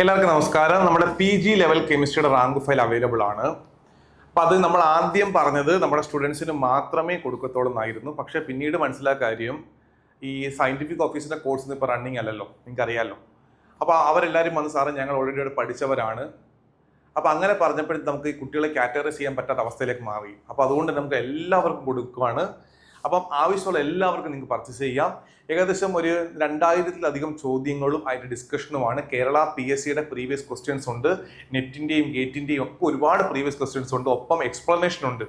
എല്ലാവർക്കും നമസ്കാരം. നമ്മുടെ പി ജി ലെവൽ കെമിസ്ട്രിയുടെ റാങ്ക് ഫയൽ അവൈലബിൾ ആണ്. അപ്പം അത് നമ്മൾ ആദ്യം പറഞ്ഞത് നമ്മുടെ സ്റ്റുഡൻസിന് മാത്രമേ കൊടുക്കത്തുള്ളൂ എന്നായിരുന്നു പക്ഷേ പിന്നീട് മനസ്സിലായ കാര്യം ഈ സയന്റിഫിക് ഓഫീസിന്റെ കോഴ്സ് ഇപ്പോൾ റണ്ണിങ് അല്ലല്ലോ. നിങ്ങൾക്ക് അറിയാമല്ലോ അപ്പോൾ അവരെല്ലാവരും വന്ന് സാറ് ഞങ്ങൾ ഓൾറെഡി അവിടെ പഠിച്ചവരാണ്. അപ്പോൾ അങ്ങനെ പറഞ്ഞപ്പോഴും നമുക്ക് ഈ കുട്ടികളെ കാറ്റഗറൈസ് ചെയ്യാൻ പറ്റാത്ത അവസ്ഥയിലേക്ക് മാറി. അപ്പോൾ അതുകൊണ്ട് നമുക്ക് എല്ലാവർക്കും കൊടുക്കുവാണ്. അപ്പം ആവശ്യമുള്ള എല്ലാവർക്കും നിങ്ങൾക്ക് പർച്ചേസ് ചെയ്യാം. ഏകദേശം ഒരു രണ്ടായിരത്തിലധികം ചോദ്യങ്ങളും അതിന്റെ ഡിസ്കഷനുമാണ് കേരള പി എസ് സിയുടെ പ്രീവിയസ് ക്വസ്റ്റ്യൻസ് ഉണ്ട്. നെറ്റിന്റെയും ഗേറ്റിന്റെയും ഒക്കെ ഒരുപാട് പ്രീവിയസ് ക്വസ്റ്റ്യൻസ് ഉണ്ട്. ഒപ്പം എക്സ്പ്ലനേഷൻ ഉണ്ട്.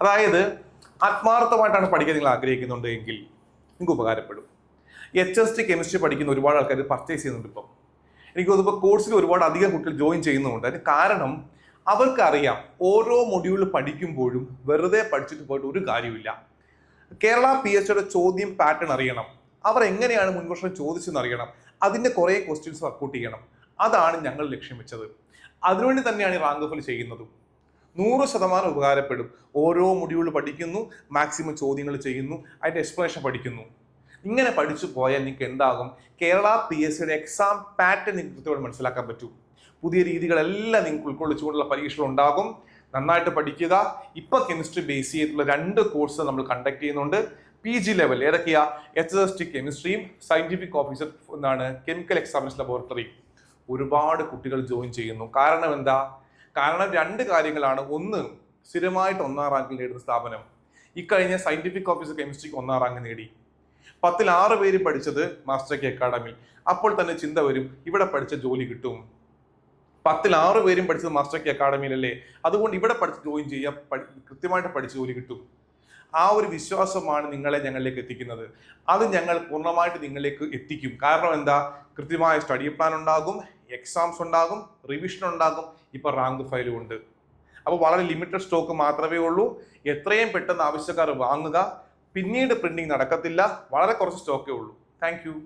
അതായത് ആത്മാർത്ഥമായിട്ടാണ് പഠിക്കാൻ നിങ്ങൾ ആഗ്രഹിക്കുന്നുണ്ട് എങ്കിൽ നിങ്ങൾക്ക് ഉപകാരപ്പെടും. എച്ച് എസ് ടി കെമിസ്ട്രി പഠിക്കുന്ന ഒരുപാട് ആൾക്കാർ പർച്ചേസ് ചെയ്യുന്നുണ്ട് ഇപ്പം. എനിക്ക് തോന്നുന്നു കോഴ്സിൽ ഒരുപാട് അധികം കുട്ടികൾ ജോയിൻ ചെയ്യുന്നുണ്ട് അതിന് കാരണം അവർക്കറിയാം ഓരോ മൊഡ്യൂൾ പഠിക്കുമ്പോഴും വെറുതെ പഠിച്ചിട്ട് പോയിട്ട് ഒരു കാര്യമില്ല കേരള പി എച്ച് ഒയുടെ ചോദ്യം പാറ്റേൺ അറിയണം. അവർ എങ്ങനെയാണ് മുൻവർഷം ചോദിച്ചെന്ന് അറിയണം. അതിന്റെ കുറേ ക്വസ്റ്റ്യൻസ് വർക്കൗട്ട് ചെയ്യണം. അതാണ് ഞങ്ങൾ ലക്ഷ്യം വെച്ചത്. അതിനുവേണ്ടി തന്നെയാണ് ഈ റാങ്ക് ഫിൽ ചെയ്യുന്നതും. നൂറ് ശതമാനം ഉപകാരപ്പെടും. ഓരോ മൊഡ്യൂൾ പഠിക്കുന്നു മാക്സിമം ചോദ്യങ്ങൾ ചെയ്യുന്നു അതിന്റെ എക്സ്പ്ലനേഷൻ പഠിക്കുന്നു. ഇങ്ങനെ പഠിച്ചു പോയാൽ നിങ്ങൾക്ക് എന്താകും? കേരള പി എസ് സിയുടെ എക്സാം പാറ്റേൺ നിങ്ങൾക്ക് കൃത്യമായിട്ട് മനസ്സിലാക്കാൻ പറ്റും. പുതിയ രീതികളെല്ലാം നിങ്ങൾക്ക് ഉൾക്കൊള്ളിച്ചുകൊണ്ടുള്ള പരീക്ഷകൾ ഉണ്ടാകും. നന്നായിട്ട് പഠിക്കുക. ഇപ്പൊ കെമിസ്ട്രി ബേസ് ചെയ്തിട്ടുള്ള രണ്ട് കോഴ്സ് നമ്മൾ കണ്ടക്ട് ചെയ്യുന്നുണ്ട്. പി ജി ലെവൽ ഏതൊക്കെയാ? എച്ച് എസ് ടി കെമിസ്ട്രിയും സയന്റിഫിക് ഓഫീസർ എന്നാണ് കെമിക്കൽ എക്സാമിനേഷൻ ലബോറട്ടറി ഒരുപാട് കുട്ടികൾ ജോയിൻ ചെയ്യുന്നു. കാരണം എന്താ? കാരണം രണ്ട് കാര്യങ്ങളാണ്. ഒന്ന് സ്ഥിരമായിട്ട് ഒന്നാം റാങ്കിൽ നേടുന്ന സ്ഥാപനം. ഇക്കഴിഞ്ഞ സയന്റിഫിക് ഓഫീസർ കെമിസ്ട്രിക്ക് ഒന്നാം റാങ്ക് നേടി. പത്തിൽ ആറ് പേര് പഠിച്ചത് മാസ്റ്റർ കെ അപ്പോൾ തന്നെ ചിന്ത വരും ഇവിടെ പഠിച്ച ജോലി കിട്ടും. പത്തിൽ ആറ് പേരും പഠിച്ചത് മാസ്റ്റർ കെ അക്കാഡമിയിലല്ലേ അതുകൊണ്ട് ഇവിടെ പഠിച്ച് ജോയിൻ ചെയ്യുക കൃത്യമായിട്ട് പഠിച്ച് ജോലി കിട്ടും. ആ ഒരു വിശ്വാസമാണ് നിങ്ങളെ ഞങ്ങളിലേക്ക് എത്തിക്കുന്നത്. അത് ഞങ്ങൾ പൂർണമായിട്ട് നിങ്ങളിലേക്ക് എത്തിക്കും. കാരണം എന്താ? കൃത്യമായ സ്റ്റഡി പ്ലാൻ ഉണ്ടാകും എക്സാംസ് ഉണ്ടാകും റിവിഷൻ ഉണ്ടാകും. ഇപ്പൊ റാങ്ക് ഫയലും ഉണ്ട്. അപ്പോൾ വളരെ ലിമിറ്റഡ് സ്റ്റോക്ക് മാത്രമേ ഉള്ളൂ. എത്രയും പെട്ടെന്ന് ആവശ്യക്കാർ വാങ്ങുക. പിന്നീട് പ്രിന്റിംഗ് നടക്കത്തില്ല. വളരെ കുറച്ച് സ്റ്റോക്കേ ഉള്ളൂ. താങ്ക്